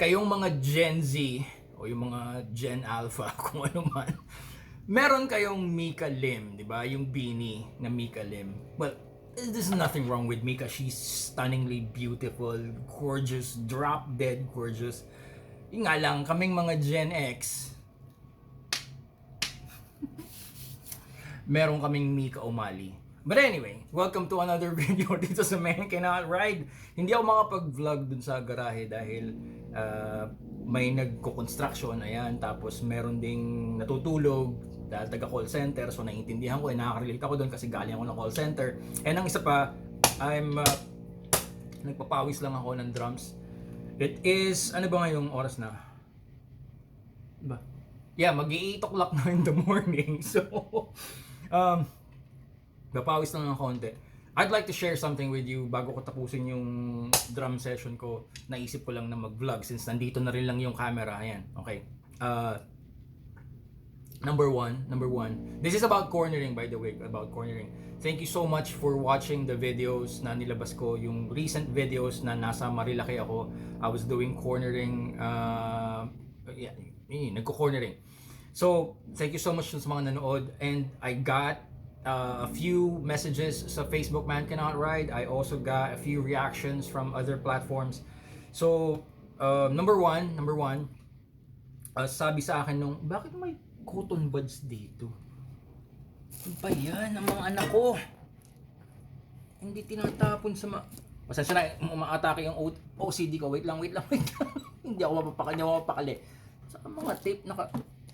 kayong mga Gen Z o yung mga Gen Alpha kung ano man, meron kayong Mika Lim, di ba? Yung beanie na Mika Lim. Well, there's nothing wrong with Mika. She's stunningly beautiful, gorgeous, drop dead gorgeous. Yung nga lang, kaming mga Gen X, meron kaming Mika O'Malley. But anyway, welcome to another video dito sa Man Cannot Ride. Hindi ako makapag-vlog dun sa garahe dahil uh, may nagko-construction, ayan, tapos meron ding natutulog dahil taga call center, so naiintindihan ko, eh, nakaka-relate ako doon kasi galing ako ng call center. And ang isa pa, I'm, uh, nagpapawis lang ako ng drums. It is, ano ba ngayong oras na? Ba? Yeah, mag-8 o'clock na in the morning. So, um, Napawis lang ng konti. I'd like to share something with you bago ko tapusin yung drum session ko. Naisip ko lang na mag-vlog since nandito na rin lang yung camera. Ayan, okay. Uh, number one, number one. This is about cornering by the way, about cornering. Thank you so much for watching the videos na nilabas ko, yung recent videos na nasa Marilaki ako. I was doing cornering, uh, yeah, yun, nagko-cornering. So, thank you so much sa mga nanood and I got uh, a few messages sa Facebook Man Cannot Ride. I also got a few reactions from other platforms. So, uh, number one, number one, uh, sabi sa akin nung, bakit may cotton buds dito? Ano ba yan ang mga anak ko? Hindi tinatapon sa ma... Pasensya na, umaatake yung OCD ko. Wait lang, wait lang, wait lang. hindi ako mapapakali, hindi ako mapapakali. Sa mga tape naka...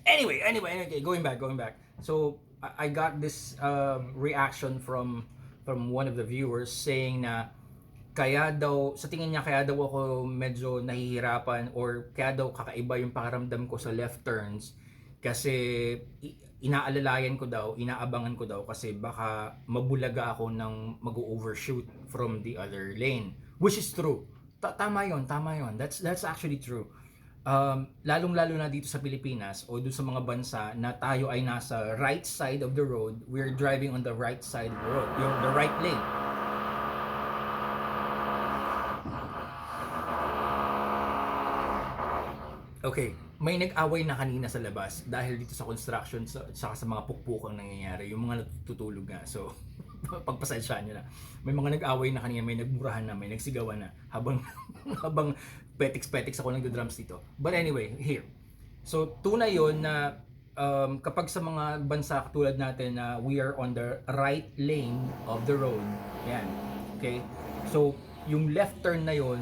Anyway, anyway, anyway, going back, going back. So, I got this um, reaction from from one of the viewers saying na kaya daw sa tingin niya kaya daw ako medyo nahihirapan or kaya daw kakaiba yung pakiramdam ko sa left turns kasi inaalalayan ko daw, inaabangan ko daw kasi baka mabulaga ako ng mag-overshoot from the other lane which is true. Ta- tama 'yon, tama 'yon. That's that's actually true um, lalong-lalo na dito sa Pilipinas o doon sa mga bansa na tayo ay nasa right side of the road, we're driving on the right side of the road, yung the right lane. Okay, may nag-away na kanina sa labas dahil dito sa construction sa, saka sa mga pukpukang nangyayari, yung mga natutulog nga. So, pagpasensyaan nyo na. May mga nag-away na kanina, may nagmurahan na, may nagsigawan na habang habang petiks-petiks ako nagdo-drums dito. But anyway, here. So, tunay yon na um, kapag sa mga bansa tulad natin na we are on the right lane of the road, yan. Okay? So, yung left turn na yon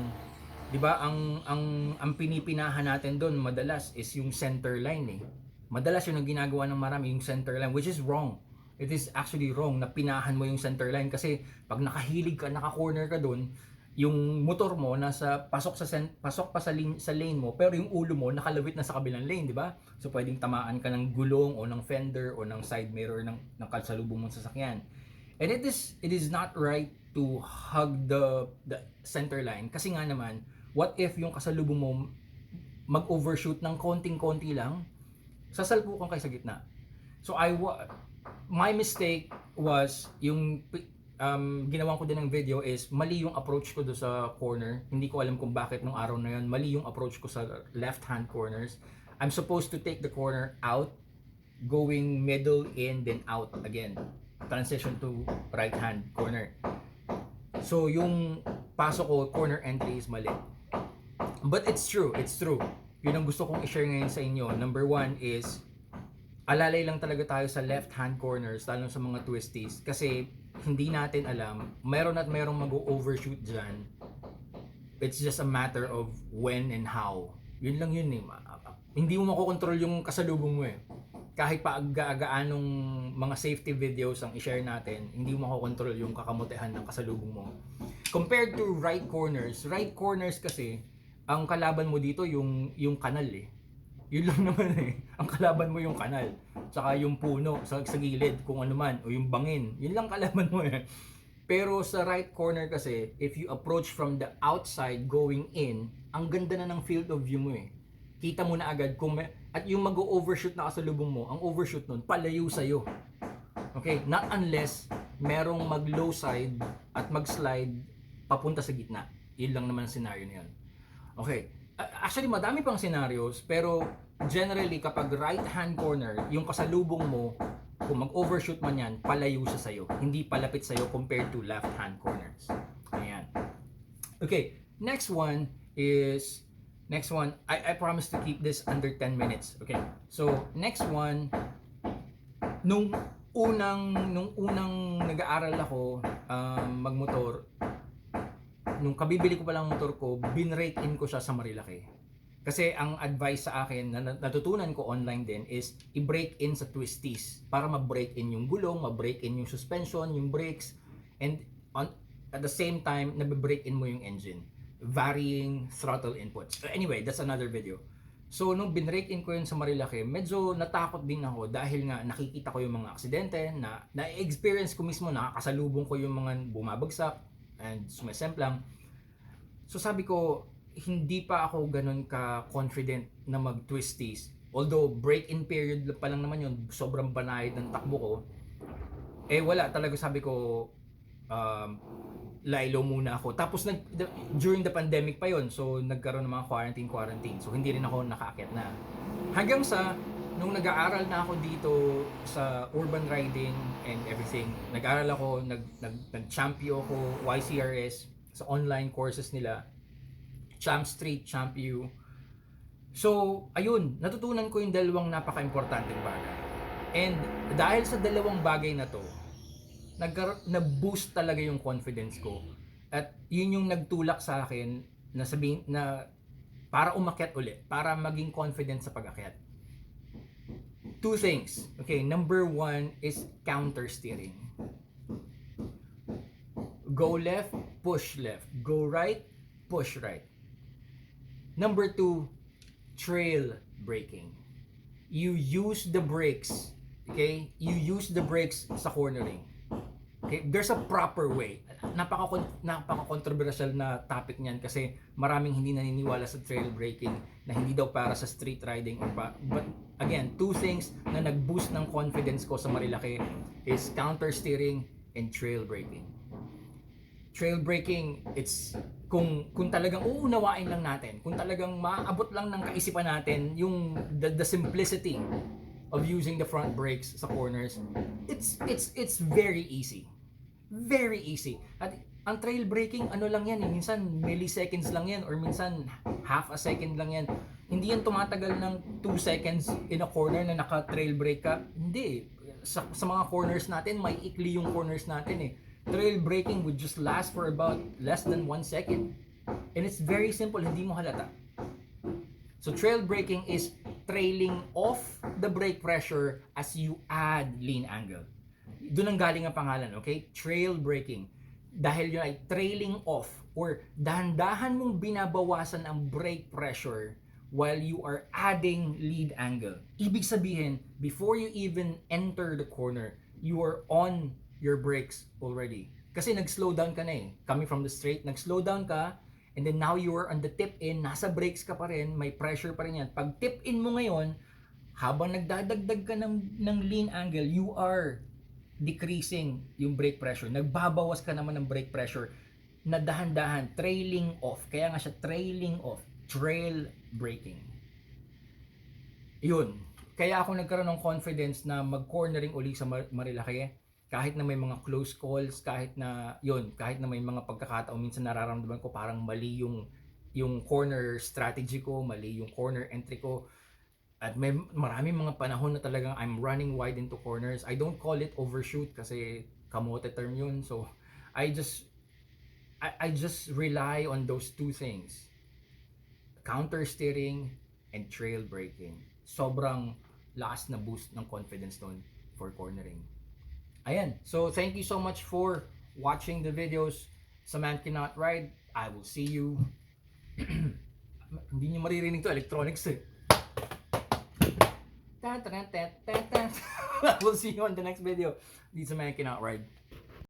'di ba ang ang ang pinipinahan natin doon madalas is yung center line eh. Madalas yun ang ginagawa ng marami yung center line which is wrong. It is actually wrong na pinahan mo yung center line kasi pag nakahilig ka, naka-corner ka doon, yung motor mo nasa pasok sa sen- pasok pa sa lane, sa lane mo pero yung ulo mo nakalawit na sa kabilang lane, di ba? So pwedeng tamaan ka ng gulong o ng fender o ng side mirror ng ng kalsalubong mong sasakyan. And it is it is not right to hug the the center line kasi nga naman what if yung kasalubong mo mag-overshoot ng konting-konti lang sasalpukan kayo sa gitna. So I wa my mistake was yung um, ginawan ko din ng video is mali yung approach ko do sa corner. Hindi ko alam kung bakit nung araw na yun mali yung approach ko sa left hand corners. I'm supposed to take the corner out going middle in then out again. Transition to right hand corner. So yung pasok ko corner entry is mali. But it's true, it's true. Yun ang gusto kong i-share ngayon sa inyo. Number one is, alalay lang talaga tayo sa left-hand corners, lalo sa mga twisties. Kasi hindi natin alam, meron at merong mag-overshoot dyan. It's just a matter of when and how. Yun lang yun eh. Hindi mo makokontrol yung kasalubong mo eh. Kahit pa aga-agaanong mga safety videos ang i-share natin, hindi mo makokontrol yung kakamutihan ng kasalubong mo. Compared to right corners, right corners kasi, ang kalaban mo dito yung yung kanal eh. Yun lang naman eh. Ang kalaban mo yung kanal. Tsaka yung puno sa, sa gilid kung ano man o yung bangin. Yun lang kalaban mo eh. Pero sa right corner kasi, if you approach from the outside going in, ang ganda na ng field of view mo eh. Kita mo na agad kung may, at yung mag-overshoot na kasalubong mo, ang overshoot nun, palayo sa'yo. Okay? Not unless merong mag-low side at mag-slide papunta sa gitna. Yun lang naman ang scenario na yun. Okay. Actually, madami pang scenarios, pero generally, kapag right hand corner, yung kasalubong mo, kung mag-overshoot man yan, palayo siya sa'yo. Hindi palapit sa'yo compared to left hand corners. Ayan. Okay, next one is, next one, I, I promise to keep this under 10 minutes. Okay, so next one, nung unang, nung unang nag-aaral ako um, magmotor, nung kabibili ko pa lang ang motor ko, binrake in ko siya sa Marilaki. Kasi ang advice sa akin na nat- natutunan ko online din is i-break in sa twisties para ma-break in yung gulong, ma-break in yung suspension, yung brakes, and on, at the same time, nabe-break in mo yung engine. Varying throttle inputs. Anyway, that's another video. So, nung binrake in ko yun sa Marilaki, medyo natakot din ako dahil nga nakikita ko yung mga aksidente, na na-experience ko mismo, nakakasalubong ko yung mga bumabagsak and sumisemplang. So sabi ko, hindi pa ako ganun ka-confident na mag-twisties. Although break-in period pa lang naman yun, sobrang banayad ng takbo ko. Eh wala talaga sabi ko, um, laylo muna ako. Tapos nag, during the pandemic pa yon so nagkaroon ng mga quarantine quarantine. So hindi rin ako nakaakyat na. Hanggang sa nung nag-aaral na ako dito sa urban riding and everything, nag-aaral ako, nag, nag, nag-champion ako, YCRS, sa online courses nila, Champ Street, Champ U. So, ayun, natutunan ko yung dalawang napaka-importanteng bagay. And dahil sa dalawang bagay na to, na-boost talaga yung confidence ko. At yun yung nagtulak sa akin na sabihin na para umakyat ulit, para maging confident sa pag-akyat. Two things. Okay, number one is counter steering. Go left, push left. Go right, push right. Number two, trail braking. You use the brakes, okay? You use the brakes sa cornering. Okay, there's a proper way. Napaka napaka-controversial na topic niyan kasi maraming hindi naniniwala sa trail braking na hindi daw para sa street riding pa. But again, two things na nag-boost ng confidence ko sa Marilaki is counter steering and trail braking. Trail braking, it's kung kung talagang uunawain lang natin, kung talagang maabot lang ng kaisipan natin yung the, the simplicity of using the front brakes sa corners, it's it's it's very easy. Very easy. At ang trail braking, ano lang yan eh, minsan milliseconds lang yan or minsan half a second lang yan. Hindi yan tumatagal ng 2 seconds in a corner na naka-trail brake ka. Hindi. Sa, sa mga corners natin, may ikli yung corners natin eh. Trail braking would just last for about less than 1 second. And it's very simple, hindi mo halata. So trail braking is trailing off the brake pressure as you add lean angle. Doon ang galing ang pangalan, okay? Trail braking. Dahil yun ay trailing off or dahan-dahan mong binabawasan ang brake pressure while you are adding lead angle. Ibig sabihin, before you even enter the corner, you are on your brakes already. Kasi nag-slow down ka na eh. Coming from the straight, nag-slow down ka, and then now you are on the tip in, nasa brakes ka pa rin, may pressure pa rin yan. Pag tip in mo ngayon, habang nagdadagdag ka ng, ng lean angle, you are decreasing yung brake pressure. Nagbabawas ka naman ng brake pressure na dahan-dahan, trailing off. Kaya nga siya trailing off, trail braking. Yun. Kaya ako nagkaroon ng confidence na mag-cornering uli sa Mar- Marilaki. Kahit na may mga close calls, kahit na, yun, kahit na may mga pagkakataon, minsan nararamdaman ko parang mali yung, yung corner strategy ko, mali yung corner entry ko. At may maraming mga panahon na talagang I'm running wide into corners. I don't call it overshoot kasi kamote term yun. So, I just, I, I just rely on those two things. Counter steering and trail braking. Sobrang lakas na boost ng confidence nun for cornering. Ayan. So, thank you so much for watching the videos sa Man Cannot Ride. I will see you. Hindi nyo maririnig to. Electronics eh. I will see you on the next video. Dito sa Man Cannot Ride.